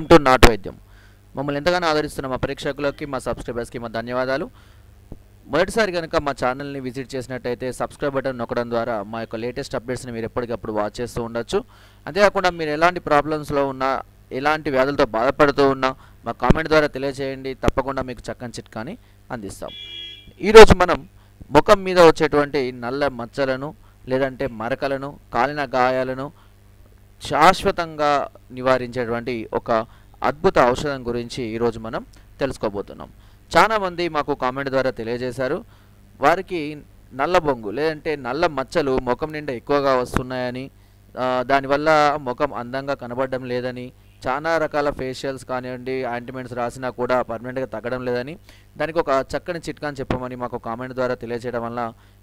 Welcome to నాటు వైద్యం. మమ్మల్ని ఎంతగానో ఆదరిస్తున్న మా ప్రేక్షకులకి మా సబ్స్క్రైబర్స్కి మా ధన్యవాదాలు. మొదటిసారి కనుక మా ఛానల్ని విజిట్ చేసినట్టయితే సబ్స్క్రైబ్ బటన్ నొక్కడం ద్వారా మా యొక్క లేటెస్ట్ అప్డేట్స్ని మీరు ఎప్పటికప్పుడు వాచ్ చేస్తూ ఉండొచ్చు. అంతేకాకుండా మీరు ఎలాంటి ప్రాబ్లమ్స్లో ఉన్నా ఎలాంటి వ్యాధులతో బాధపడుతూ ఉన్నా మా కామెంట్ ద్వారా తెలియజేయండి. తప్పకుండా మీకు చక్కని చిట్కాని అందిస్తాం. ఈరోజు మనం ముఖం మీద వచ్చేటువంటి నల్ల మచ్చలను లేదంటే మరకలను కాలిన గాయాలను శాశ్వతంగా నివారించేటువంటి ఒక అద్భుత ఔషధం గురించి ఈరోజు మనం తెలుసుకోబోతున్నాం. చాలామంది మాకు కామెంట్ ద్వారా తెలియజేశారు. వారికి నల్ల బొంగు లేదంటే నల్ల మచ్చలు ముఖం నిండా ఎక్కువగా వస్తున్నాయని దానివల్ల ముఖం అందంగా కనబడడం లేదని చాలా రకాల ఫేషియల్స్ కానివ్వండి ఆయింట్మెంట్స్ రాసినా కూడా పర్మనెంట్గా తగ్గడం లేదని దానికి ఒక చక్కని చిట్కాని చెప్పమని మాకు కామెంట్ ద్వారా తెలియజేయడం వల్ల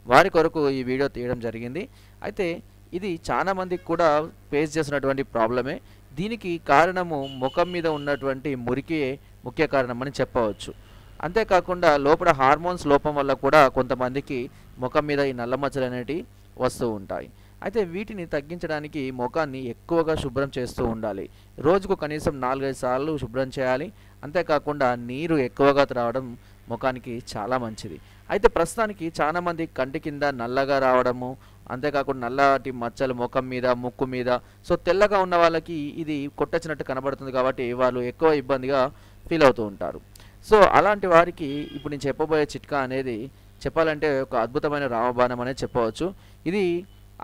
వారి కొరకు ఈ వీడియో తీయడం జరిగింది. అయితే ఇది చాలా మందికి కూడా ఫేస్ చేసినటువంటి ప్రాబ్లమే దీనికి కారణము ముఖం మీద ఉన్నటువంటి మురికి ముఖ్య కారణమని చెప్పవచ్చు. అంతేకాకుండా లోపల హార్మోన్స్ లోపం వల్ల కూడా కొంతమందికి ముఖం మీద ఈ నల్ల మచ్చలు అనేటివి వస్తూ ఉంటాయి. అయితే వీటిని తగ్గించడానికి ముఖాన్ని ఎక్కువగా శుభ్రం చేస్తూ ఉండాలి. రోజుకు కనీసం నాలుగైదు సార్లు శుభ్రం చేయాలి. అంతేకాకుండా నీరు ఎక్కువగా త్రావడం ముఖానికి చాలా మంచిది. అయితే ప్రస్తుతానికి చాలామంది కంటి కింద నల్లగా రావడము అంతేకాకుండా నల్లటి మచ్చలు ముఖం మీద ముక్కు మీద. సో తెల్లగా ఉన్న వాళ్ళకి ఇది కొట్టచ్చినట్టు కనబడుతుంది కాబట్టి వాళ్ళు ఎక్కువ ఇబ్బందిగా ఫీల్ అవుతూ ఉంటారు. సో అలాంటి వారికి ఇప్పుడు నేను చెప్పబోయే చిట్కా అనేది చెప్పాలంటే ఒక అద్భుతమైన రామబాణం అనేది చెప్పవచ్చు. ఇది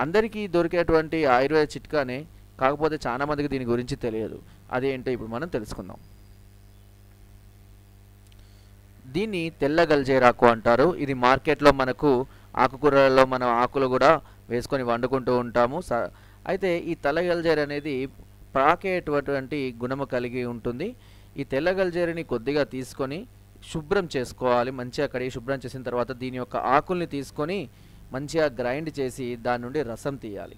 అందరికీ దొరికేటువంటి ఆయుర్వేద చిట్కానే కాకపోతే చాలామందికి దీని గురించి తెలియదు. అదేంటో ఇప్పుడు మనం తెలుసుకుందాం. దీన్ని తెల్ల గల్జేరాకు అంటారు. ఇది మార్కెట్లో మనకు ఆకుకూరలలో మనం ఆకులు కూడా వేసుకొని వండుకుంటూ ఉంటాము. స- అయితే ఈ తెల్ల గల్జేరు అనేది ప్రాకేటువంటి గుణము కలిగి ఉంటుంది. ఈ తెల్ల గల్జేరుని కొద్దిగా తీసుకొని శుభ్రం చేసుకోవాలి. మంచిగా కడిగి శుభ్రం చేసిన తర్వాత దీని యొక్క ఆకుల్ని తీసుకొని మంచిగా గ్రైండ్ చేసి దాని నుండి రసం తీయాలి.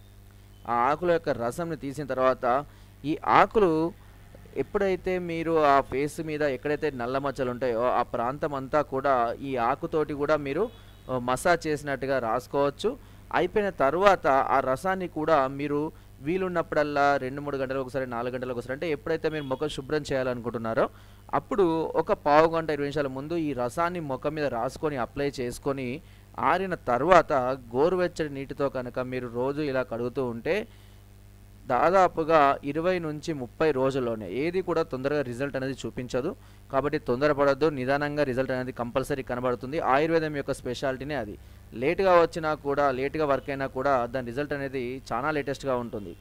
ఆ ఆకుల యొక్క రసంని తీసిన తర్వాత ఈ ఆకులు ఎప్పుడైతే మీరు ఆ ఫేస్ మీద ఎక్కడైతే నల్ల మచ్చలు ఉంటాయో ఆ ప్రాంతం అంతా కూడా ఈ ఆకుతోటి కూడా మీరు మసాజ్ చేసినట్టుగా రాసుకోవచ్చు. అయిపోయిన తర్వాత ఆ రసాన్ని కూడా మీరు వీలున్నప్పుడల్లా రెండు మూడు గంటలకు ఒకసారి నాలుగు గంటలకు ఒకసారి అంటే ఎప్పుడైతే మీరు ముఖం శుభ్రం చేయాలనుకుంటున్నారో అప్పుడు ఒక పావు గంట ఇరవై నిమిషాల ముందు ఈ రసాన్ని ముఖం మీద రాసుకొని అప్లై చేసుకొని ఆరిన తర్వాత గోరువెచ్చని నీటితో కనుక మీరు రోజు ఇలా కడుగుతూ ఉంటే దాదాపుగా ఇరవై నుంచి ముప్పై రోజుల్లోనే. ఏది కూడా తొందరగా రిజల్ట్ అనేది చూపించదు. కాబట్టి తొందరపడద్దు. నిదానంగా రిజల్ట్ అనేది కంపల్సరీ కనబడుతుంది. ఆయుర్వేదం యొక్క స్పెషాలిటీనే అది. లేట్గా వచ్చినా కూడా లేట్గా వర్క్ అయినా కూడా దాని రిజల్ట్ అనేది చాలా లేటెస్ట్గా ఉంటుంది.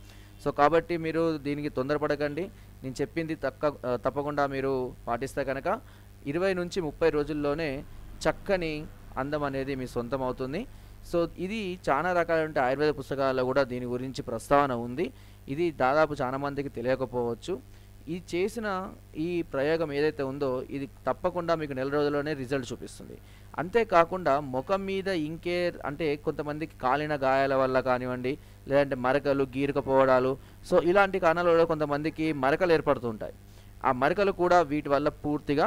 సో కాబట్టి మీరు దీనికి తొందరపడకండి. నేను చెప్పింది తక్క తప్పకుండా మీరు పాటిస్తే కనుక ఇరవై నుంచి ముప్పై రోజుల్లోనే చక్కని అందం అనేది మీ సొంతం అవుతుంది. సో ఇది చాలా రకాలైన ఆయుర్వేద పుస్తకాల్లో కూడా దీని గురించి ప్రస్తావన ఉంది. ఇది దాదాపు చాలా మందికి తెలియకపోవచ్చు. ఈ చేసిన ఈ ప్రయోగం ఏదైతే ఉందో ఇది తప్పకుండా మీకు నెల రోజుల్లోనే రిజల్ట్ చూపిస్తుంది. అంతేకాకుండా ముఖం మీద ఇంకే అంటే కొంతమందికి కాలిన గాయాల వల్ల కానివ్వండి లేదంటే మరకలు గీరకపోవడాలు సో ఇలాంటి కారణాలలో కొంతమందికి మరకలు ఏర్పడుతుంటాయి ఆ మరకలు కూడా వీటి వల్ల పూర్తిగా